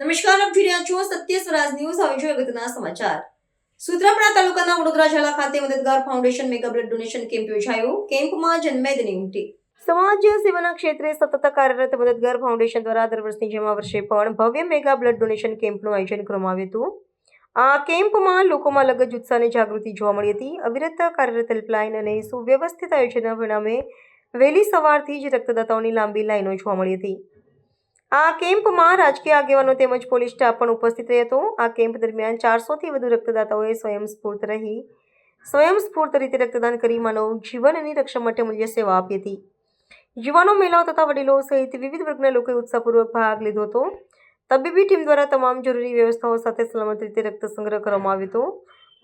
નમસ્કાર, આપ જોઈ છો સત્ય સ્વરાજ ન્યૂઝ. હવે જોઈએ અગત્યના સમાચાર. સૂત્રાપાડા તાલુકાના વડોદરા જિલ્લા ખાતે Madadgar foundation mega blood donation camp યોજાયો. કેમ્પમાં જન્મેદની ઉમટી સમાજ સેવાના ક્ષેત્રે સતત કાર્યરત મદદગાર ફાઉન્ડેશન દ્વારા દર વર્ષની જેમ વર્ષે પણ ભવ્ય મેગા બ્લડ ડોનેશન કેમ્પનું આયોજન કરવામાં આવ્યું હતું. આ કેમ્પમાં લોકોમાં લગજ ઉત્સાહની જાગૃતિ જોવા મળી હતી. અવિરત કાર્યરત હેલ્પલાઇન અને સુવ્યવસ્થિત આયોજનના પરિણામે વહેલી સવારથી જ રક્તદાતાઓની લાંબી લાઈનો જોવા મળી હતી. આ કેમ્પમાં રાજકીય આગેવાનો તેમજ પોલીસ સ્ટાફ પણ ઉપસ્થિત રહ્યો હતો આ કેમ્પ દરમિયાન ચારસોથી વધુ રક્તદાતાઓએ સ્વયંસ્ફૂર્ત રહી. સ્વયંસ્ફૂર્ત રીતે રક્તદાન કરી માનવ જીવન અને રક્ષા માટે મૂલ્ય સેવા આપી હતી. યુવાનો, મહિલાઓ તથા વડીલો સહિત વિવિધ વર્ગના લોકોએ ઉત્સાહપૂર્વક ભાગ લીધો હતો. તબીબી ટીમ દ્વારા તમામ જરૂરી વ્યવસ્થાઓ સાથે સલામત રીતે રક્ત સંગ્રહ કરવામાં આવ્યો હતો.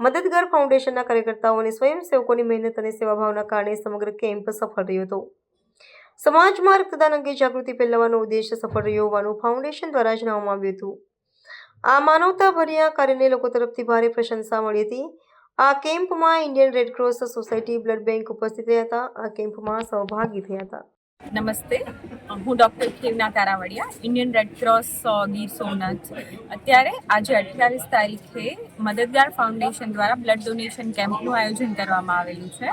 મદદગાર ફાઉન્ડેશનના કાર્યકર્તાઓ અને સ્વયંસેવકોની મહેનત અને સેવાભાવના કારણે સમગ્ર કેમ્પ સફળ રહ્યો હતો. સમાજમાં રક્તદાન અંગે જાગૃતિ ફેલાવવાનો ઉદ્દેશ સફળ રહ્યો હોવાનું ફાઉન્ડેશન દ્વારા જણાવવામાં આવ્યું હતું. આ માનવતાભર્યા કાર્યને લોકો તરફથી ભારે પ્રશંસા મળી હતી. આ કેમ્પમાં Indian Red Cross Society blood bank ઉપસ્થિત રહ્યા હતા. આ કેમ્પમાં સહભાગી થયા હતા. નમસ્તે. હું doctor Khevna Taravadiya, Indian Red Cross Gir Somnath. અત્યારે આજે અઠ્યાવીસ તારીખે મદદગાર ફાઉન્ડેશન દ્વારા બ્લડ ડોનેશન કેમ્પનું આયોજન કરવામાં આવેલું છે.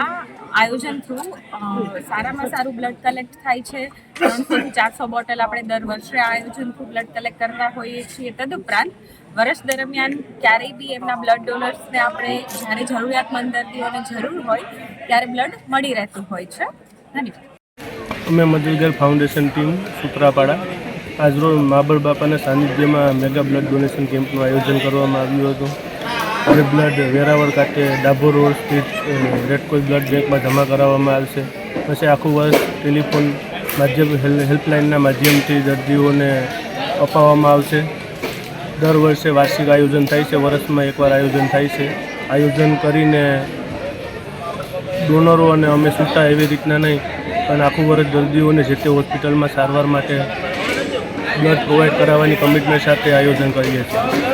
આ આયોજન થ્રુ સારામાં સારું બ્લડ કલેક્ટ થાય છે. ત્રણસોથી ચારસો બોટલ આપણે દર વર્ષે આયોજન થ્રુ બ્લડ કલેક્ટ કરતા હોઈએ છીએ. તદુપરાંત વર્ષ દરમિયાન ક્યારેય બી એમના બ્લડ ડોનર્સને આપણે જ્યારે જરૂરિયાતમંદ દર્દીઓને જરૂર હોય, ત્યારે બ્લડ મળી રહેતું હોય છે. ધન્યવાદ. અમે મદદગાર ફાઉન્ડેશન ટીમ સુત્રાપાડા. આજરોજ માબળ બાપાના સાનિધ્યમાં મેગા બ્લડ ડોનેશન કેમ્પનું આયોજન કરવામાં આવ્યું હતું. જે બ્લડ વેરાવળ ખાતે ડાભોર રોડ સ્થિત રેડક્રોસ બ્લડ બેંકમાં જમા કરાવવામાં આવશે પછી આખું વર્ષ ટેલિફોન માધ્યમ, હેલ- હેલ્પલાઇનના માધ્યમથી દર્દીઓને અપાવવામાં આવશે દર વર્ષે વાર્ષિક આયોજન થાય છે. વર્ષમાં એકવાર આયોજન થાય છે. આયોજન કરીને ડોનરો અને અમે છૂટા એવી રીતના નહીં, પણ આખું વર્ષ દર્દીઓને જે તે હોસ્પિટલમાં સારવાર માટે બ્લડ પ્રોવાઈડ કરાવવાની કમિટમેન્ટ સાથે આયોજન કરીએ છીએ.